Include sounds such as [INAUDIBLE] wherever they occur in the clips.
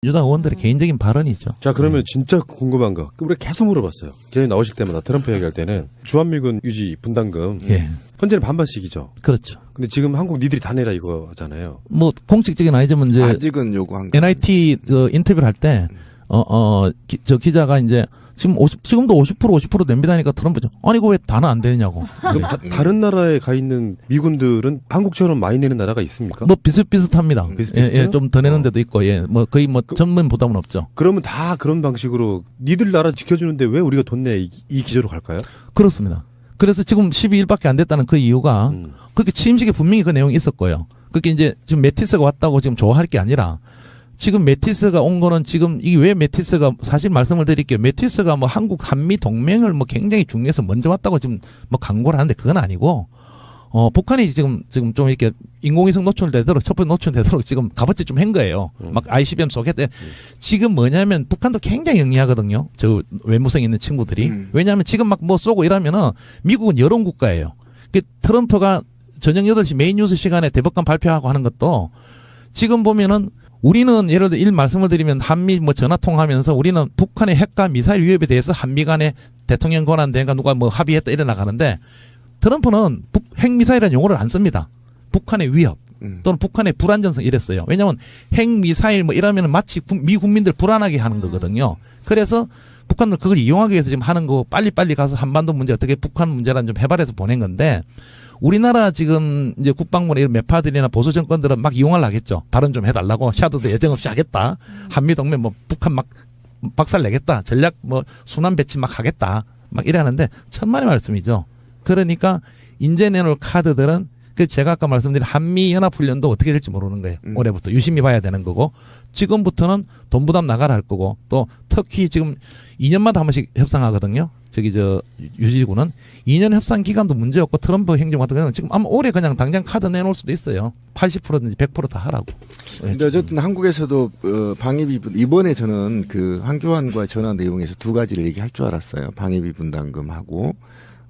민주당 의원들의 음. 개인적인 발언이죠. 자 그러면 진짜 궁금한 거 우리 계속 물어봤어요. 기자님 나오실 때마다 트럼프 얘기할 때는 주한미군 유지 분담금 예, 현재는 반반씩이죠. 그렇죠. 근데 지금 한국 니들이 다 내라 이거잖아요. 뭐 공식적인 아니지만 이제 아직은 요구한 거. NIT 그 인터뷰를 할 때, 어, 어, 기, 저 기자가 이제 지금 50, 지금도 50% 50% 냅니다니까 트럼프죠. 아니, 그거 왜 다는 안 되느냐고. 그럼 다, 른 나라에 가 있는 미군들은 한국처럼 많이 내는 나라가 있습니까? 뭐 비슷비슷합니다. 음, 비슷비슷해요? 예, 예, 좀 더 내는 데도 있고, 예, 뭐 거의 뭐 그- 전면 부담은 없죠. 그러면 다 그런 방식으로 니들 나라 지켜주는데 왜 우리가 돈 내? 이, 이 기조로 갈까요? 그렇습니다. 그래서 지금 12일밖에 안 됐다는 그 이유가 음. 그렇게 취임식에 분명히 그 내용이 있었고요. 그게 이제 지금 메티스가 왔다고 지금 좋아할 게 아니라 지금 메티스가 온 거는 지금 이게 왜 메티스가 사실 말씀을 드릴게요. 메티스가 뭐 한국 한미 동맹을 뭐 굉장히 중요해서 먼저 왔다고 지금 뭐 광고를 하는데 그건 아니고 어 북한이 지금 지금 좀 이렇게 인공위성 노출되도록 첩보 노출되도록 지금 값어치 좀 한 거예요. 음. 막 ICBM 쏘겠대. 지금 뭐냐면 북한도 굉장히 영리하거든요. 저 외무성에 있는 친구들이 음. 왜냐하면 지금 막 뭐 쏘고 이러면은 미국은 여론 국가예요. 그 트럼프가 저녁 8시 메인 뉴스 시간에 대법관 발표하고 하는 것도 지금 보면은 우리는 예를 들어 일 말씀을 드리면 한미 뭐 전화 통하면서 우리는 북한의 핵과 미사일 위협에 대해서 한미 간에 대통령 권한 대가 누가 뭐 합의했다 이래 나가는데 트럼프는 북, 핵 미사일이라는 용어를 안 씁니다. 북한의 위협 음. 또는 북한의 불안전성 이랬어요. 왜냐하면 핵 미사일 뭐 이러면 마치 구- 미 국민들 불안하게 하는 거거든요. 그래서 북한은 그걸 이용하기 위해서 지금 하는 거 빨리빨리 가서 한반도 문제 어떻게 북한 문제란 좀 해발해서 보낸 건데 우리나라 지금 이제 국방부나 이런 매파들이나 보수 정권들은 막 이용하려 하겠죠. 발언 좀 해달라고 샤도도 예정 없이 하겠다. 한미 동맹 뭐 북한 막 박살 내겠다. 전략 뭐 순환 배치 막 하겠다. 막 이래 하는데 천만의 말씀이죠. 그러니까 인제 내놓을 카드들은 그 제가 아까 말씀드린 한미 연합 훈련도 어떻게 될지 모르는 거예요. 음. 올해부터 유심히 봐야 되는 거고 지금부터는 돈 부담 나가라 할 거고 또 터키 지금 2년마다 한 번씩 협상하거든요. 저기 저 유지구는 2년 협상 기간도 문제 없고 트럼프 행정 같은 경우는 지금 아마 올해 그냥 당장 카드 내놓을 수도 있어요. 80%든지 100%다 하라고. 예. 근데 어쨌든 한국에서도 어, 방위비 분 이번에 저는 그 한교안과 전화 내용에서 두 가지를 얘기할 줄 알았어요. 방위비 분담금하고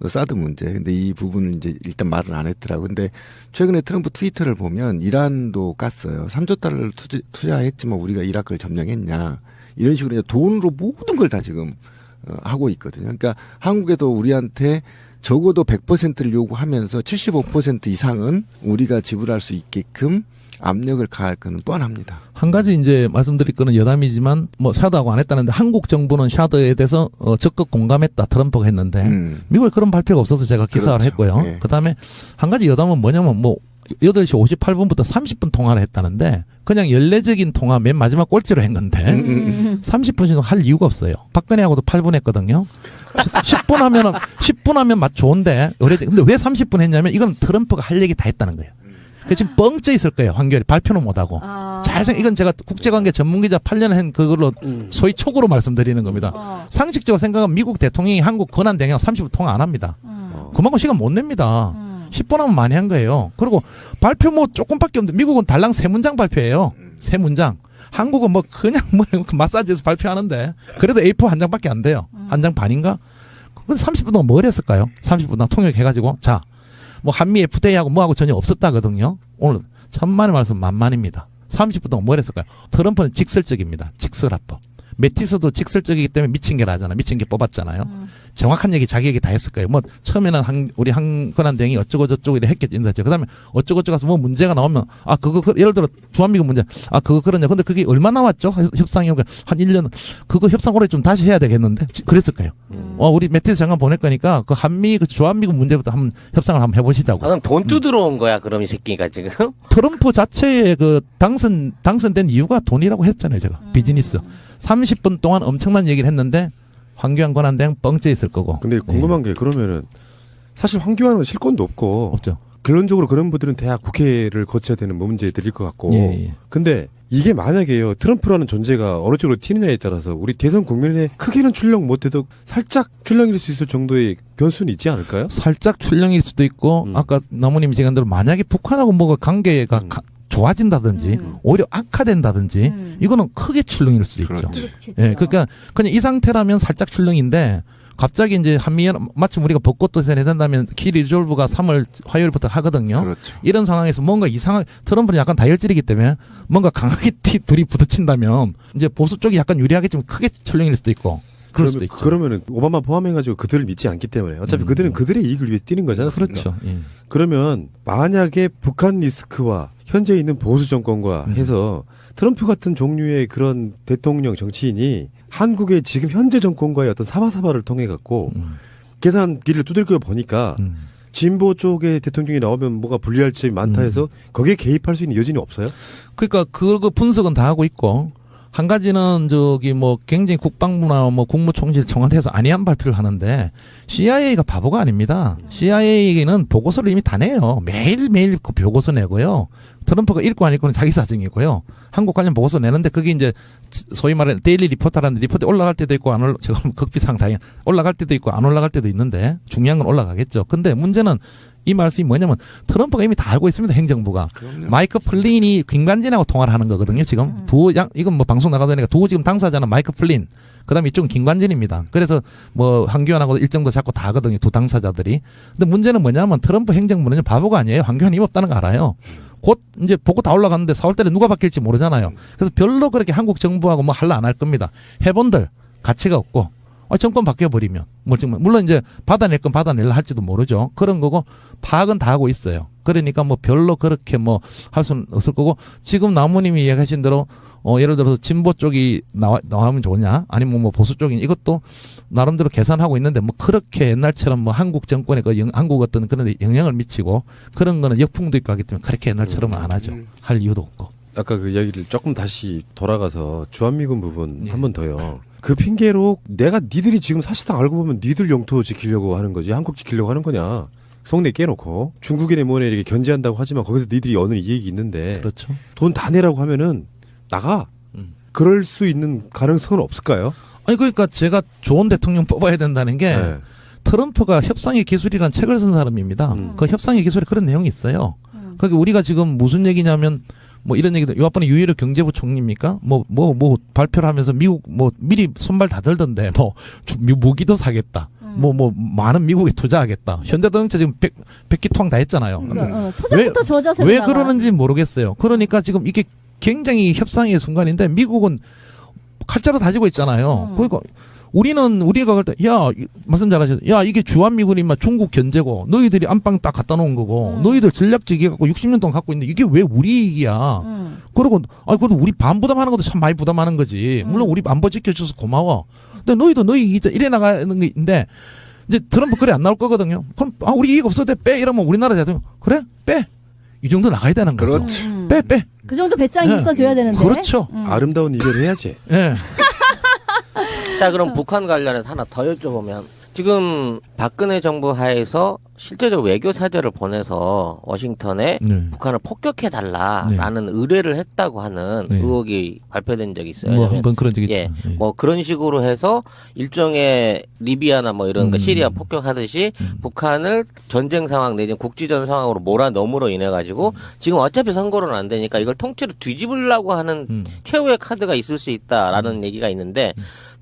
어, 사드 문제. 근데 이 부분을 이제 일단 말을 안 했더라고. 근데 최근에 트럼프 트위터를 보면 이란도 깠어요. 3조 달러를 투자, 투자했지만 우리가 이라크를 점령했냐. 이런 식으로 돈으로 모든 걸 다 지금 어, 하고 있거든요. 그러니까 한국에도 우리한테 적어도 100%를 요구하면서 75% 이상은 우리가 지불할 수 있게끔 압력을 가할 거는 뻔합니다. 한 가지 이제 말씀드릴 거는 여담이지만 뭐 샤드하고 안 했다는데 한국 정부는 샤드에 대해서 어, 적극 공감했다 트럼프가 했는데 음. 미국에 그런 발표가 없어서 제가 기사를 그렇죠. 했고요. 예. 그다음에 한 가지 여담은 뭐냐면 뭐 8시 58분부터 30분 통화를 했다는데 그냥 연례적인 통화 맨 마지막 꼴찌로 한 건데 음, 음. 30분씩 할 이유가 없어요. 박근혜하고도 8분 했거든요. 10분 하면은 10분 하면 맛 좋은데 근데 왜 30분 했냐면 이건 트럼프가 할 얘기 다 했다는 거예요. 그 지금 뻥쪄 있을 거예요. 한결이 발표는 못 하고. 아. 잘 생, 이건 제가 국제관계 전문기자 8년 한 그걸로 음. 소위 촉으로 말씀드리는 겁니다. 어. 상식적으로 생각하면 미국 대통령이 한국 권한 대행 30분 통화 안 합니다. 음. 어. 그만큼 시간 못 냅니다. 음. 10분 하면 많이 한 거예요. 그리고 발표 뭐 조금밖에 없는데 미국은 달랑 세 문장 발표해요. 세 문장. 한국은 뭐 그냥 뭐 마사지에서 발표하는데 그래도 A4 한 장밖에 안 돼요. 한 장 반인가? 그 30분 동안 뭘 했을까요? 30분 동안 통역해가지고 자, 뭐 한미 FTA하고 뭐하고 전혀 없었다거든요. 오늘 천만의 말씀 만만입니다. 30분 동안 뭘 했을까요? 트럼프는 직설적입니다. 직설합법. 메티스도 직설적이기 때문에 미친 게라 하잖아. 미친 게 뽑았잖아요. 음. 정확한 얘기 자기 얘기 다 했을 거예요. 뭐 처음에는 한, 우리 한건한 대행이 어쩌고 저쩌고 이래 했겠지 인사죠. 그다음에 어쩌고 저쩌고 해서 뭐 문제가 나오면 아 그거 그, 예를 들어 주한미군 문제 아 그거 그러냐. 근데 그게 얼마 나왔죠? 협- 협상이 한 1년 그거 협상 올해 좀 다시 해야 되겠는데 그랬을 거예요. 음. 어 우리 메티스 장관 보낼 거니까 그 한미 그 주한미군 문제부터 한번 협상을 한번 해보시자고. 아, 그럼 돈 뜯으러 온 거야, 그럼 이 새끼가 지금? 트럼프 자체의 그 당선 당선된 이유가 돈이라고 했잖아요. 제가 비즈니스. 30분 동안 엄청난 얘기를 했는데 황교안 권한대행 뻥째 있을 거고. 근데 궁금한 게 그러면은 사실 황교안은 실권도 없고 없죠. 결론적으로 그런 분들은 대학 국회를 거쳐야 되는 문제들일 것 같고 예, 예. 근데 이게 만약에요 트럼프라는 존재가 어느 쪽으로 튀느냐에 따라서 우리 대선 국민의 크게는 출력 못해도 살짝 출력일 수 있을 정도의 변수는 있지 않을까요? 살짝 출렁일 수도 있고 음. 아까 나무님이 얘기한 대로 만약에 북한하고 뭐가 관계가 음. 가- 좋아진다든지 음. 오히려 악화된다든지 음. 이거는 크게 출렁일 수도 있죠. 그렇지. 그렇겠죠. 예, 그러니까 그냥 이 상태라면 살짝 출렁인데 갑자기 이제 한미연 마침 우리가 벚꽃도 해야 된다면 키 리졸브가 3월 화요일부터 하거든요. 그렇죠. 이런 상황에서 뭔가 이상한 트럼프는 약간 다혈질이기 때문에 뭔가 강하게 [LAUGHS] 티, 둘이 부딪힌다면 이제 보수 쪽이 약간 유리하겠지만 크게 출렁일 수도 있고 그럴 수도 있죠. 그러면은 오바마 포함해가지고 그들을 믿지 않기 때문에 어차피 음. 그들은 그들의 이익을 위해 뛰는 거잖아요. 그렇죠. 예. 그러면 만약에 북한 리스크와 현재 있는 보수 정권과 음. 해서 트럼프 같은 종류의 그런 대통령 정치인이 한국의 지금 현재 정권과의 어떤 사바사바를 통해 갖고 음, 계산기를 두들겨 보니까 음. 진보 쪽의 대통령이 나오면 뭐가 불리할 점이 많다 음. 해서 거기에 개입할 수 있는 여진이 없어요? 그러니까 그거 분석은 다 하고 있고 한 가지는 저기 뭐 굉장히 국방부나 뭐 국무총실 청와대에서 안이한 발표를 하는데 CIA가 바보가 아닙니다. CIA는 보고서를 이미 다 내요. 매일 매일 그 보고서 내고요. 트럼프가 읽고 안 읽고는 자기 사정이고요. 한국 관련 보고서 내는데 그게 이제 소위 말하는 데일리 리포터라는 리포트 올라갈 때도 있고 안 올라 지금 극비상 당연 올라갈 때도 있고 안 올라갈 때도 있는데 중요한 건 올라가겠죠. 근데 문제는 이 말씀이 뭐냐면 트럼프가 이미 다 알고 있습니다. 행정부가. 마이크 플린이 김관진하고 통화를 하는 거거든요. 지금 두양 이건 뭐 방송 나가도 되니까 두 지금 당사자는 마이크 플린. 그다음에 이쪽은 김관진입니다. 그래서 뭐 한교안하고 일정도 잡고 다 하거든요. 두 당사자들이. 근데 문제는 뭐냐면 트럼프 행정부는 바보가 아니에요. 한교안이 힘 없다는 거 알아요. 곧 이제 보고 다 올라갔는데 4월 달에 누가 바뀔지 모르잖아요. 그래서 별로 그렇게 한국 정부하고 뭐 할라 안 할 겁니다. 해본들 가치가 없고 아, 정권 바뀌어 버리면 뭐 정말 물론 이제 받아낼 건 받아낼라 할지도 모르죠. 그런 거고 파악은 다 하고 있어요. 그러니까 뭐 별로 그렇게 뭐 할 수는 없을 거고 지금 나무님이 이야기하신 대로 어 예를 들어서 진보 쪽이 나와 나오면 좋냐 아니면 뭐 보수 쪽이 이것도 나름대로 계산하고 있는데 뭐 그렇게 옛날처럼 뭐 한국 정권에 그 영, 한국 어떤 그런 데 영향을 미치고 그런 거는 역풍도 있고 하기 때문에 그렇게 옛날처럼은 안 하죠. 할 이유도 없고. 아까 그 이야기를 조금 다시 돌아가서 주한미군 부분 예. 한번 더요. 그 핑계로 내가 니들이 지금 사실상 알고 보면 니들 영토 지키려고 하는 거지 한국 지키려고 하는 거냐. 속내 깨놓고 중국인의 뭐에 이렇게 견제한다고 하지만 거기서 니들이 얻는 이익이 있는데 그렇죠. 돈 다 내라고 하면은 나가. 음. 그럴 수 있는 가능성은 없을까요? 아니 그러니까 제가 좋은 대통령 뽑아야 된다는 게 네. 트럼프가 협상의 기술이란 책을 쓴 사람입니다. 음. 그 협상의 기술에 그런 내용이 있어요. 음. 그게 우리가 지금 무슨 얘기냐면 뭐 이런 얘기도 이번에 유일의 경제부 총리입니까? 뭐뭐 뭐 발표를 하면서 미국 뭐 미리 손발 다 들던데 뭐 주- 미- 무기도 사겠다. 음. 뭐뭐 많은 미국에 투자하겠다. 현대자동차 지금 백 백기투항 다 했잖아요. 그러니까, 어, 투자부터 저 왜. 그러는지 모르겠어요. 그러니까 지금 이게 굉장히 협상의 순간인데 미국은 칼자루 다지고 있잖아요. 음. 그러니까 우리는 우리가 그럴 때, 야, 이- 말씀 잘하셨, 야, 이게 주한미군이 막 중국 견제고, 너희들이 안방 딱 갖다 놓은 거고, 음. 너희들 전략지기 갖고 60년 동안 갖고 있는데, 이게 왜 우리 이익이야? 음. 그리고, 아, 그래도 우리 반 부담하는 것도 참 많이 부담하는 거지. 음. 물론 우리 안보 지켜줘서 고마워. 근데 너희도 너희 이익 이래 나가는 게 있는데, 이제 트럼프 그래 안 나올 거거든요. 그럼, 아, 우리 이익 없어도 돼. 빼. 이러면 우리나라 대통령, 그래? 빼. 이 정도 나가야 되는 거죠. 그렇지. 음. 빼, 빼. 그 정도 배짱이 네. 있어줘야 되는데. 그렇죠. 음. 아름다운 이별을 해야지. 예. [LAUGHS] 자, 그럼 북한 관련해서 하나 더 여쭤보면 지금 박근혜 정부 하에서 실제적으로 외교 사절을 보내서 워싱턴에 네. 북한을 폭격해 달라라는 의뢰를 했다고 하는 네. 의혹이 발표된 적이 있어요. 뭐, 한번 그런 적 있죠. 예, 예. 뭐 그런 식으로 해서 일종의 리비아나 뭐 이런 거 음. 시리아 폭격하듯이 음. 북한을 전쟁 상황 내지는 국지전 상황으로 몰아넣음으로 인해 가지고 지금 어차피 선거로는 안 되니까 이걸 통째로 뒤집으려고 하는 음. 최후의 카드가 있을 수 있다라는 얘기가 있는데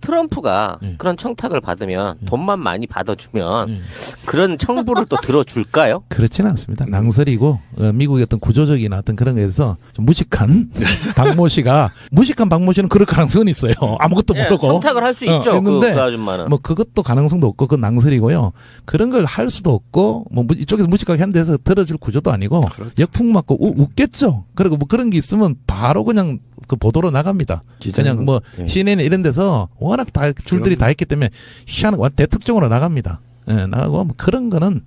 트럼프가 예. 그런 청탁을 받으면 돈만 많이 받아주면 예. 그런 청부를 또 들어줄까요? [LAUGHS] 그렇지는 않습니다. 낭설이고 어, 미국의 어떤 구조적이나 어떤 그런 거에 대해서 좀 무식한 [LAUGHS] 박모 씨가 무식한 박모 씨는 그럴 가능성은 있어요. 아무것도 예, 모르고 청탁을 할수 어, 있죠. 그, 했는데 그 아줌마는. 뭐 그것도 가능성도 없고 그건 낭설이고요. 그런 걸 할 수도 없고 뭐 무- 이쪽에서 무식하게 한 데서 들어줄 구조도 아니고 그렇죠. 역풍 맞고 우- 웃겠죠. 그리고 뭐 그런 게 있으면 바로 그냥 그 보도로 나갑니다. 그냥 뭐 예. CNN 이런 데서 워낙 다 줄들이 다 했기 때문에 희한한 완 대특종으로 나갑니다. 예, 나가고 뭐 그런 거는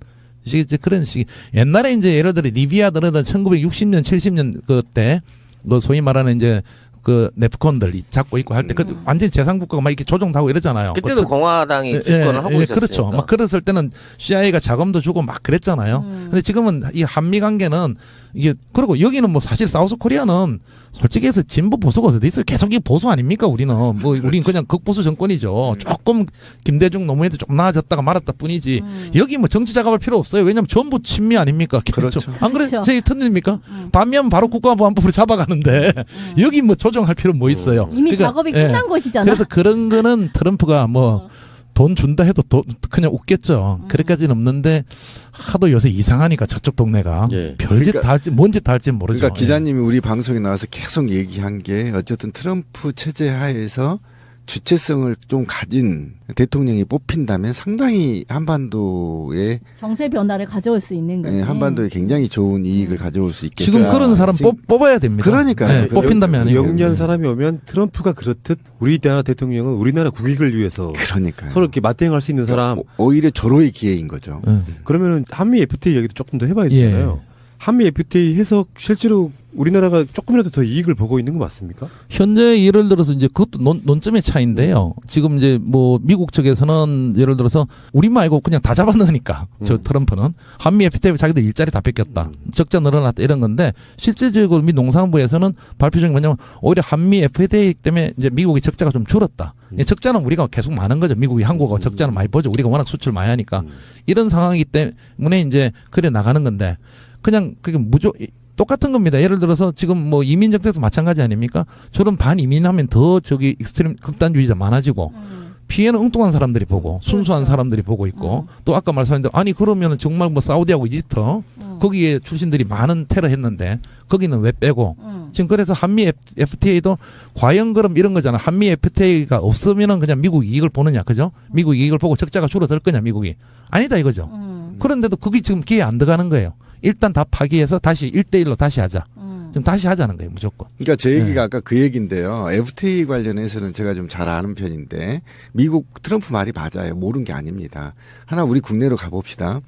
이제 이제 그런 식 옛날에 이제 예를 들어 리비아들은 1960년 70년 그때 그 소위 말하는 이제 그 네프콘들 이 잡고 있고 할 때 그 완전히 재상국가가 막 이렇게 조정하고 이러잖아요. 그때도 그 공화당이 예, 집권을 예, 하고 예, 있었으니까. 그렇죠. 막 그랬을 때는 CIA가 자금도 주고 막 그랬잖아요. 음. 근데 지금은 이 한미 관계는 이게 그리고 여기는 뭐 사실 사우스 코리아는 솔직히 해서 진보 보수가 어디 있어요? 계속 이 보수 아닙니까? 우리는 뭐 우리는 그냥 극보수 정권이죠. 조금 김대중 노무현도 좀 나아졌다가 말았다 뿐이지. 음. 여기 뭐 정치 작업할 필요 없어요. 왜냐면 전부 친미 아닙니까? 그렇죠. 안 그래? 그렇죠. 제 틀립니까? 음. 반면 바로 국가보안법으로 잡아가는데 음. [LAUGHS] 여기 뭐 조정할 필요 뭐 있어요? 이미 그러니까, 작업이 예. 끝난 곳이잖아. 그래서 그런 거는 트럼프가 뭐 어. 돈 준다 해도 돈 그냥 웃겠죠. 음. 그래까지는 없는데 하도 요새 이상하니까 저쪽 동네가 예. 별짓 그러니까- 다 할지 뭔짓 다 할지 모르죠. 그러니까 기자님이 우리 방송에 나와서 계속 얘기한 게 어쨌든 트럼프 체제 하에서 주체성을 좀 가진 대통령이 뽑힌다면 상당히 한반도에 정세 변화를 가져올 수 있는 거예요. 예, 한반도에 굉장히 좋은 이익을 가져올 수 예. 있겠다. 지금 그런 사람 지금 뽑, 뽑아야 됩니다. 그러니까요. 네, 그 뽑힌다면 아니고. 영리한 사람이 오면 트럼프가 그렇듯 우리나라 대통령은 우리나라 국익을 위해서 그러니까요. 서로 이렇게 맞대응할 수 있는 사람 오- 오히려 절호의 기회인 거죠. 예. 그러면은 한미 FTA 얘기도 조금 더 해봐야 예. 되잖아요. 한미 FTA 해서 실제로 우리나라가 조금이라도 더 이익을 보고 있는 거 맞습니까? 현재 예를 들어서 이제 그것도 논, 논점의 차이인데요. 지금 이제 뭐 미국 측에서는 예를 들어서 우리 말고 그냥 다 잡아 넣으니까 저 음. 트럼프는 한미 FTA 자기들 일자리 다 뺏겼다. 음. 적자 늘어났다 이런 건데 실제적으로 미 농산부에서는 발표 중에 뭐냐면 오히려 한미 FTA 때문에 이제 미국의 적자가 좀 줄었다. 음. 이 적자는 우리가 계속 많은 거죠. 미국이 한국하고 음. 적자는 많이 보죠. 우리가 워낙 수출 많이 하니까 음. 이런 상황이기 때문에 이제 그래 나가는 건데 그냥 그게 무조 똑같은 겁니다. 예를 들어서 지금 뭐 이민 정책도 마찬가지 아닙니까? 저런 반이민하면 더 저기 익스트림 극단주의자 많아지고 음. 피해는 엉뚱한 사람들이 보고 순수한 그렇죠. 사람들이 보고 있고 음. 또 아까 말씀하신 대로 아니 그러면은 정말 뭐 사우디하고 이집트 음. 거기에 출신들이 많은 테러 했는데 거기는 왜 빼고 음. 지금 그래서 한미 FTA도 과연 그럼 이런 거잖아. 한미 FTA가 없으면은 그냥 미국 이익을 보느냐, 그죠? 미국 이익을 보고 적자가 줄어들 거냐, 미국이 아니다 이거죠. 음. 그런데도 그게 지금 기회 안 들어가는 거예요. 일단 다 파기해서 다시 1대1로 다시 하자. 음. 지금 다시 하자는 거예요, 무조건. 그러니까 제 얘기가 네. 아까 그 얘기인데요. FTA 관련해서는 제가 좀 잘 아는 편인데 미국 트럼프 말이 맞아요. 모르는 게 아닙니다. 하나 우리 국내로 가봅시다.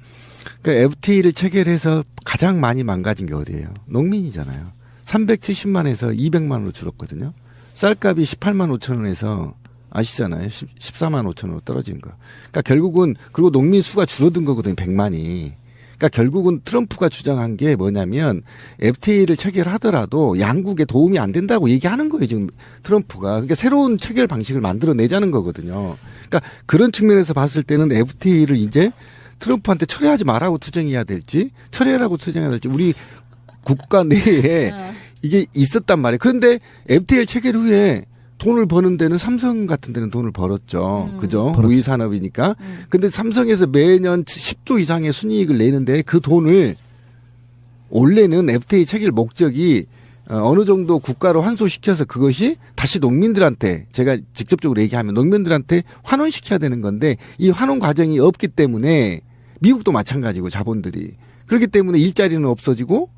그러니까 FTA를 체결해서 가장 많이 망가진 게 어디예요? 농민이잖아요. 370만에서 200만 원으로 줄었거든요. 쌀값이 18만 5천 원에서 아시잖아요. 10, 14만 5천 원으로 떨어진 거. 그러니까 결국은 그리고 농민 수가 줄어든 거거든요. 100만이. 그러니까 결국은 트럼프가 주장한 게 뭐냐면 FTA를 체결하더라도 양국에 도움이 안 된다고 얘기하는 거예요. 지금 트럼프가. 그러니까 새로운 체결 방식을 만들어내자는 거거든요. 그러니까 그런 측면에서 봤을 때는 FTA를 이제 트럼프한테 철회하지 말라고 투쟁해야 될지 철회하라고 투쟁해야 될지 우리 국가 내에 어. 이게 있었단 말이에요. 그런데 FTA 체결 후에 돈을 버는 데는 삼성 같은 데는 돈을 벌었죠. 음. 그죠? 우위 산업이니까. 음. 근데 삼성에서 매년 10조 이상의 순이익을 내는데 그 돈을 원래는 FTA 체결 목적이 어, 어느 정도 국가로 환수시켜서 그것이 다시 농민들한테 제가 직접적으로 얘기하면 농민들한테 환원시켜야 되는 건데 이 환원 과정이 없기 때문에 미국도 마찬가지고 자본들이 그렇기 때문에 일자리는 없어지고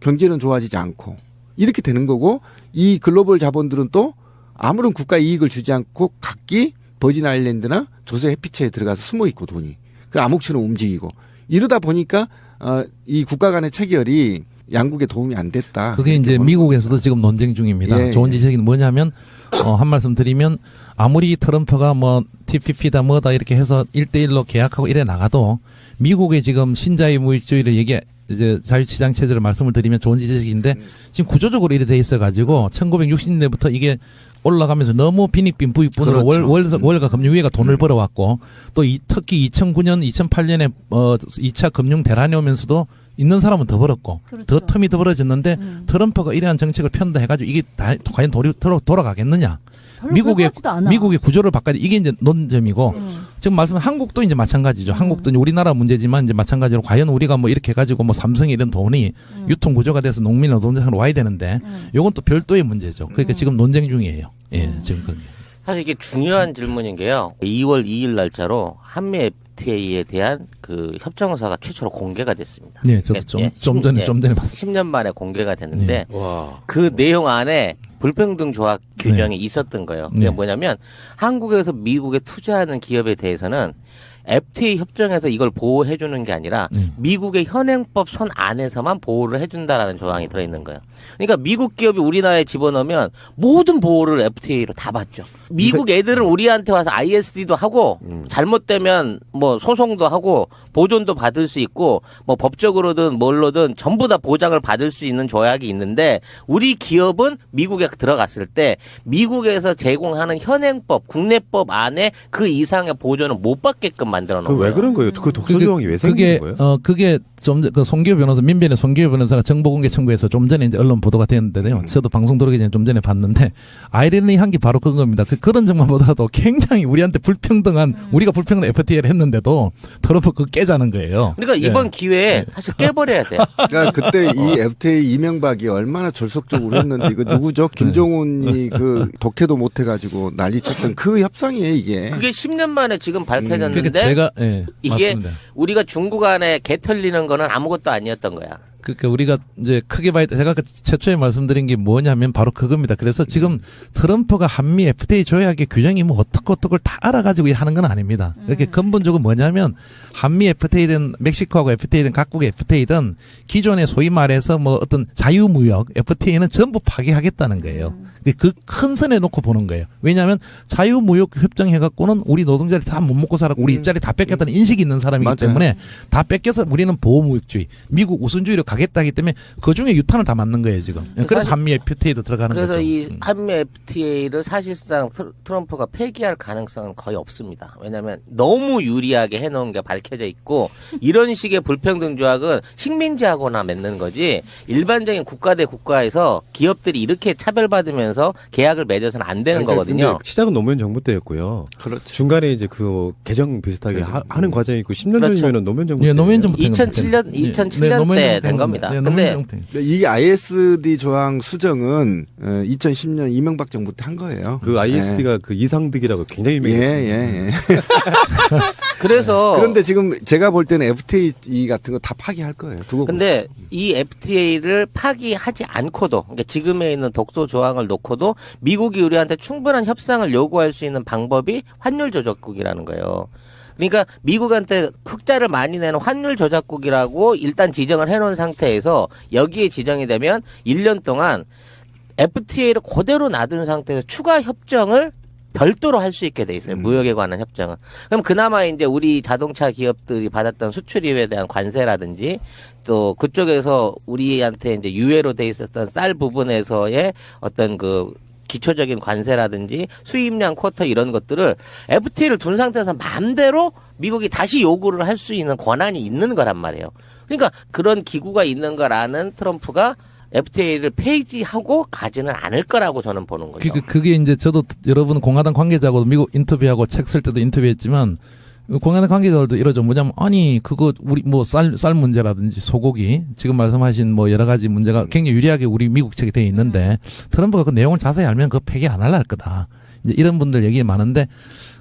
경제는 좋아지지 않고 이렇게 되는 거고 이 글로벌 자본들은 또 아무런 국가 이익을 주지 않고 각기 버진 아일랜드나 조세 해피체에 들어가서 숨어 있고 돈이 그 암흑처럼 움직이고 이러다 보니까 어, 이 국가 간의 체결이 양국에 도움이 안 됐다. 그게 이제 미국에서도 지금 논쟁 중입니다. 예, 좋은 예. 지적이 뭐냐면 어, 한 말씀 드리면 아무리 트럼프가 뭐 TPP다 뭐다 이렇게 해서 1대1로 계약하고 이래 나가도 미국의 지금 신자유무역주의를 얘기 이제 자유시장 체제를 말씀을 드리면 좋은 지적인데 지금 구조적으로 이래 돼 있어 가지고 1960년대부터 이게 올라가면서 너무 빈익빈 부익분으로 그렇죠. 월, 월, 월가 금융위가 돈을 벌어왔고 또 이, 특히 2009년, 2008년에 어 2차 금융 대란이 오면서도 있는 사람은 더 벌었고 그렇죠. 더 틈이 더 벌어졌는데 음. 트럼프가 이러한 정책을 편다 해가지고 이게 다, 과연 도리, 돌아, 돌아가겠느냐? 별로 미국의. 미국의 구조를 바꿔야 돼. 이게 이제 논점이고 음. 지금 말씀 한국도 이제 마찬가지죠. 음. 한국도 이제 우리나라 문제지만 이제 마찬가지로 과연 우리가 뭐 이렇게 해가지고 뭐 삼성이 이런 돈이 음. 유통 구조가 돼서 농민 노동자로 와야 되는데 음. 요건 또 별도의 문제죠. 그러니까 음. 지금 논쟁 중이에요. 예, 음. 지금 그. 사실 이게 중요한 질문인 게요. 2월 2일 날짜로 한미 FTA에 대한 그 협정서가 최초로 공개가 됐습니다. 네, 저도 예, 좀, 예. 좀 심- 전에 예. 좀 전에 봤습니다. 10년 만에 공개가 됐는데 와. 그 내용 안에 불평등 조합 규정이 있었던 거예요. 그게 네. 뭐냐면 한국에서 미국에 투자하는 기업에 대해서는 FTA 협정에서 이걸 보호해 주는 게 아니라 네. 미국의 현행법 선 안에서만 보호를 해 준다라는 조항이 들어 있는 거예요. 그러니까 미국 기업이 우리나라에 집어넣으면 모든 보호를 FTA로 다 받죠. 미국 애들은 우리한테 와서 ISD도 하고 잘못되면 뭐 소송도 하고 보존도 받을 수 있고 뭐 법적으로든 뭘로든 전부 다 보장을 받을 수 있는 조약이 있는데 우리 기업은 미국에 들어갔을 때 미국에서 제공하는 현행법 국내법 안에 그 이상의 보존을 못 받게끔 만들어 놓은 그왜 거예요. 그런 거예요? 그 독소 조항이 왜 생긴 그게 거예요? 어 그게 좀 그 송기호 변호사 민변의 송기호 변호사가 정보공개 청구해서 좀 전에 이제 언론 보도가 됐는데요. 음. 저도 방송 들어오기 전에 좀 전에 봤는데 아이러니한 게 바로 그겁니다. 그, 그런 점만 보더라도 굉장히 우리한테 불평등한 우리가 불평등 FTA를 했는데도 트럼프 그 깨자는 거예요. 그러니까 예. 이번 기회에 사실 깨버려야 돼요. [LAUGHS] 그러니까 그때 [LAUGHS] 이 FTA 이명박이 얼마나 졸속적으로 했는데 이거 누구죠? 김종훈이 그 독해도 못 해가지고 난리 쳤던 그 협상이에요 이게. 그게 10년 만에 지금 밝혀졌는데 그러니까 제가 예, 이게 맞습니다. 우리가 중국 안에 개 털리는 거는 아무것도 아니었던 거야. 그러니까 우리가 이제 크게 봐야 돼. 제가 그 최초에 말씀드린 게 뭐냐면 바로 그겁니다. 그래서 지금 트럼프가 한미 FTA 조약의 규정이 뭐 어떻고 어떻고 다 알아가지고 하는 건 아닙니다. 이렇게 근본적으로 뭐냐면 한미 FTA든 멕시코하고 FTA든 각국의 FTA든 기존의 소위 말해서 뭐 어떤 자유무역 FTA는 전부 파기하겠다는 거예요. 그 큰 선에 놓고 보는 거예요. 왜냐하면 자유무역 협정 해갖고는 우리 노동자들이 다못 먹고 살았고 우리 일자리 다 뺏겼다는 인식이 있는 사람이기. 때문에 다 뺏겨서 우리는 보호무역주의, 미국 우선주의로 가겠다 하기 때문에 그 중에 유탄을 다 맞는 거예요 지금. 그래서 사실- 한미 FTA도 들어가는 그래서 거죠. 이 음. 한미 FTA를 사실상 트- 트럼프가 폐기할 가능성은 거의 없습니다. 왜냐하면 너무 유리하게 해놓은 게 밝혀져 있고 이런 [LAUGHS] 식의 불평등 조약은 식민지하고나 맺는 거지 일반적인 국가 대 국가에서 기업들이 이렇게 차별받으면서 계약을 맺어서는 안 되는 거거든요. 근데 시작은 노무현 정부 때였고요. 그렇죠. 중간에 이제 그 개정 비슷하게 하, 는 과정이 있고 10년 그렇죠. 전이면 노무현 정부 예, 때. 노무현 정부 2007년 2007년 때된 겁니다. 네, 근데. 근데 이게 ISD 조항 수정은 어, 2010년 이명박 정부 때 한 거예요. 그 ISD가 그 이상득이라고 굉장히 예, 유명했어요. 예, 예. [LAUGHS] 그래서 [LAUGHS] 그런데 지금 제가 볼 때는 FTA 같은 거 다 파기할 거예요. 두고 근데 이 FTA를 파기하지 않고도 그러니까 지금에 있는 독소 조항을 놓고도 미국이 우리한테 충분한 협상을 요구할 수 있는 방법이 환율 조작국이라는 거예요. 그러니까 미국한테 흑자를 많이 내는 환율 조작국이라고 일단 지정을 해놓은 상태에서 여기에 지정이 되면 1년 동안 FTA를 그대로 놔둔 상태에서 추가 협정을 별도로 할 수 있게 돼 있어요. 무역에 관한 협정은. 그럼 그나마 이제 우리 자동차 기업들이 받았던 수출입에 대한 관세라든지 또 그쪽에서 우리한테 이제 유예로 돼 있었던 쌀 부분에서의 어떤 그 기초적인 관세라든지 수입량 쿼터 이런 것들을 FTA를 둔 상태에서 마음대로 미국이 다시 요구를 할 수 있는 권한이 있는 거란 말이에요. 그러니까 그런 기구가 있는 거라는 트럼프가 FTA를 폐지하고 가지는 않을 거라고 저는 보는 거죠. 그, 그, 그게 이제 저도 여러분 공화당 관계자하고 미국 인터뷰하고 책 쓸 때도 인터뷰했지만 공화당 관계자들도 이러죠. 뭐냐면 아니 그거 우리 뭐 쌀 쌀 문제라든지 소고기 지금 말씀하신 뭐 여러 가지 문제가 굉장히 유리하게 우리 미국 측에 돼 있는데 트럼프가 그 내용을 자세히 알면 그 폐기 안 할라 할 거다. 이제 이런 분들 얘기 많은데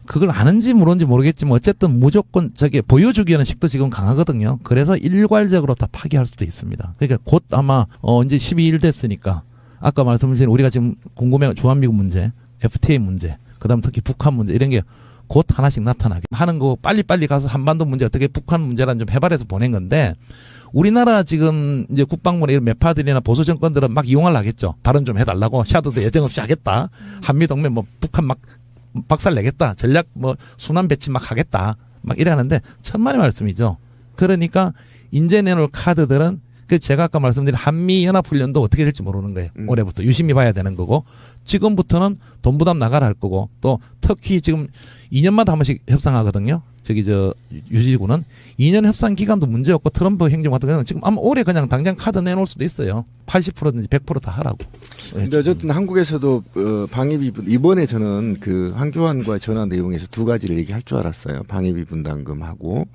그걸 아는지 모르는지 모르겠지만 어쨌든 무조건 저게 보여주기에는 식도 지금 강하거든요. 그래서 일괄적으로 다 파기할 수도 있습니다. 그러니까 곧 아마 어 이제 12일 됐으니까 아까 말씀드린 우리가 지금 궁금해 주한미국 문제, FTA 문제, 그다음 특히 북한 문제 이런 게 곧 하나씩 나타나게 하는 거 빨리빨리 가서 한반도 문제 어떻게 북한 문제란 좀 해발해서 보낸 건데 우리나라 지금 이제 국방부나 이런 매파들이나 보수 정권들은 막 이용을 하겠죠. 다른 좀 해달라고 샤도도 예정 없이 하겠다. 한미 동맹 뭐 북한 막 박살 내겠다. 전략 뭐 순환 배치 막 하겠다. 막 이래 하는데 천만의 말씀이죠. 그러니까 인제 내놓을 카드들은 그 제가 아까 말씀드린 한미 연합 훈련도 어떻게 될지 모르는 거예요. 음. 올해부터 유심히 봐야 되는 거고 지금부터는 돈 부담 나가라 할 거고 또 특히 지금 2년마다 한 번씩 협상하거든요. 저기 저 유지구는 2년 협상 기간도 문제 없고 트럼프 행정 같은 경우는 지금 아마 올해 그냥 당장 카드 내놓을 수도 있어요. 80%든지 100%다 하라고. 근데 어쨌든 한국에서도 어, 방위비 분- 이번에 저는 그 한교안과 전화 내용에서 두 가지를 얘기할 줄 알았어요. 방위비 분담금하고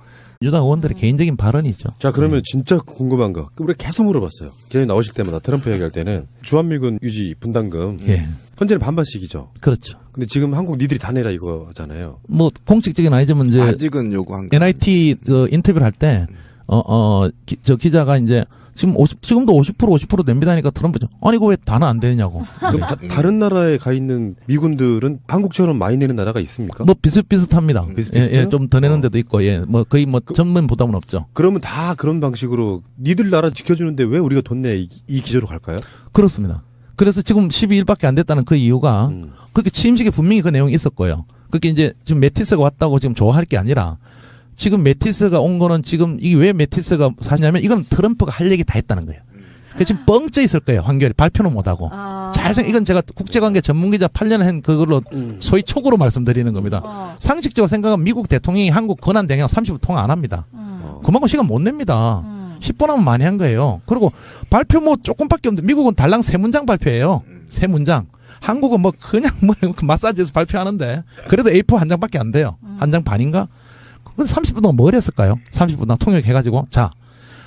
유당 의원들의 개인적인 발언이죠. 자 그러면 진짜 궁금한 거 우리 계속 물어봤어요. 기자님 나오실 때마다 트럼프 얘기할 때는 주한미군 유지 분담금 예. 현재는 반반씩이죠. 그렇죠. 근데 지금 한국 니들이 다 내라 이거잖아요. 뭐 공식적인 아니지만 이제 아직은 요구한 거. NIT 그 인터뷰를 할 때, 어, 어, 기, 저 기자가 이제 지금 50, 지금도 50% 50% 냅니다니까 트럼프죠. 아니, 그거 왜 다는 안 되느냐고. [LAUGHS] 그럼 다, 른 나라에 가 있는 미군들은 한국처럼 많이 내는 나라가 있습니까? 뭐 비슷비슷합니다. 음, 비슷비슷해요? 예, 예, 좀 더 내는 데도 있고, 예. 뭐 거의 뭐 그- 전면 부담은 없죠. 그러면 다 그런 방식으로 니들 나라 지켜주는데 왜 우리가 돈 내? 이, 이 기조로 갈까요? 그렇습니다. 그래서 지금 12일밖에 안 됐다는 그 이유가 음. 그렇게 취임식에 분명히 그 내용이 있었고요. 그게 이제 지금 메티스가 왔다고 지금 좋아할 게 아니라 지금 메티스가 온 거는 지금 이게 왜 메티스가 사냐면 이건 트럼프가 할 얘기 다 했다는 거예요. 그 지금 뻥쪄 있을 거예요. 한결이 발표는 못 하고. 아. 잘 생, 이건 제가 국제관계 전문기자 8년 한 그걸로 소위 촉으로 말씀드리는 겁니다. 어. 상식적으로 생각하면 미국 대통령이 한국 권한 대행 30분 통화 안 합니다. 음. 그만큼 시간 못 냅니다. 음. 10분 하면 많이 한 거예요. 그리고 발표 뭐 조금밖에 없는데 미국은 달랑 세 문장 발표해요. 세 문장. 한국은 뭐 그냥 뭐 [LAUGHS] 마사지에서 발표하는데 그래도 A4 한 장밖에 안 돼요. 한 장 반인가? 그 30분 동안 뭘 했을까요? 30분 동안 통역해가지고 자,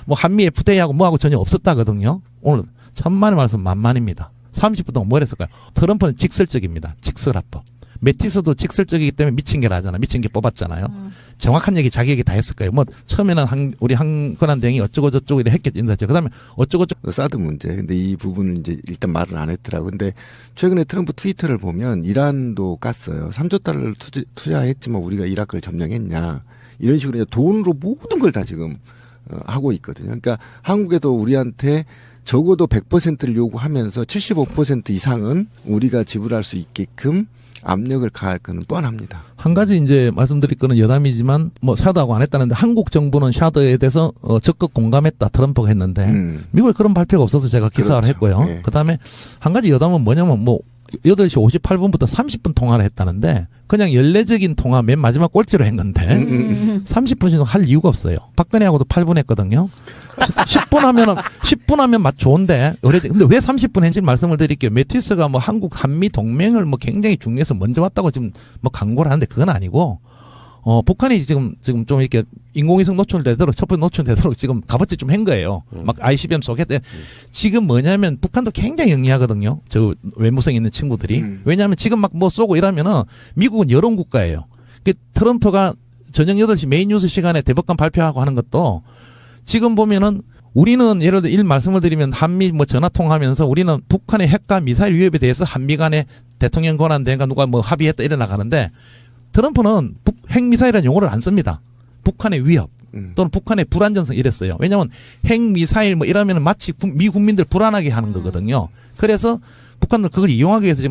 뭐 한미 FTA하고 뭐하고 전혀 없었다거든요. 오늘 천만의 말씀 만만입니다. 30분 동안 뭘 했을까요? 트럼프는 직설적입니다. 직설합법. 메티스도 직설적이기 때문에 미친 게라 하잖아. 미친 게 뽑았잖아요. 음. 정확한 얘기 자기 얘기 다 했을 거예요. 뭐 처음에는 한, 우리 한건한 대행이 어쩌고 저쩌고 이래 했겠지 인사죠. 그다음에 어쩌고 저쩌고 사드 문제. 근데 이 부분을 이제 일단 말을 안 했더라고. 근데 최근에 트럼프 트위터를 보면 이란도 깠어요. 3조 달러를 투자, 투자했지만 우리가 이라크를 점령했냐. 이런 식으로 돈으로 모든 걸 다 지금 어, 하고 있거든요. 그러니까 한국에도 우리한테 적어도 100%를 요구하면서 75% 이상은 우리가 지불할 수 있게끔 압력을 가할 거는 뻔합니다. 한 가지 이제 말씀드릴 거는 여담이지만 뭐 샤드하고 안 했다는데 한국 정부는 샤드에 대해서 어, 적극 공감했다 트럼프가 했는데 음. 미국에 그런 발표가 없어서 제가 기사를 그렇죠. 했고요. 예. 그다음에 한 가지 여담은 뭐냐면 뭐 8시 58분부터 30분 통화를 했다는데 그냥 연례적인 통화 맨 마지막 꼴찌로 한 건데 음. 30분씩 할 이유가 없어요. 박근혜하고도 8분 했거든요. 10분 하면은 10분 하면 맛 좋은데 근데 왜 30분 했는지 말씀을 드릴게요. 메티스가 뭐 한국 한미 동맹을 뭐 굉장히 중요해서 먼저 왔다고 지금 뭐 광고를 하는데 그건 아니고 어 북한이 지금 지금 좀 이렇게 인공위성 노출되도록 첩보 노출되도록 지금 값어치 좀 한 거예요. 막 ICBM 쏘겠대. 지금 뭐냐면 북한도 굉장히 영리하거든요. 저 외무성에 있는 친구들이 음. 왜냐하면 지금 막 뭐 쏘고 이러면은 미국은 여론 국가예요. 그 트럼프가 저녁 8시 메인 뉴스 시간에 대법관 발표하고 하는 것도 지금 보면은 우리는 예를 들어 일 말씀을 드리면 한미 뭐 전화 통하면서 우리는 북한의 핵과 미사일 위협에 대해서 한미 간에 대통령 권한 대가 누가 뭐 합의했다 이래 나가는데 트럼프는 북, 핵 미사일이라는 용어를 안 씁니다. 북한의 위협 음. 또는 북한의 불안정성 이랬어요. 왜냐하면 핵 미사일 뭐 이러면 마치 구- 미 국민들 불안하게 하는 거거든요. 그래서 북한은 그걸 이용하기 위해서 지금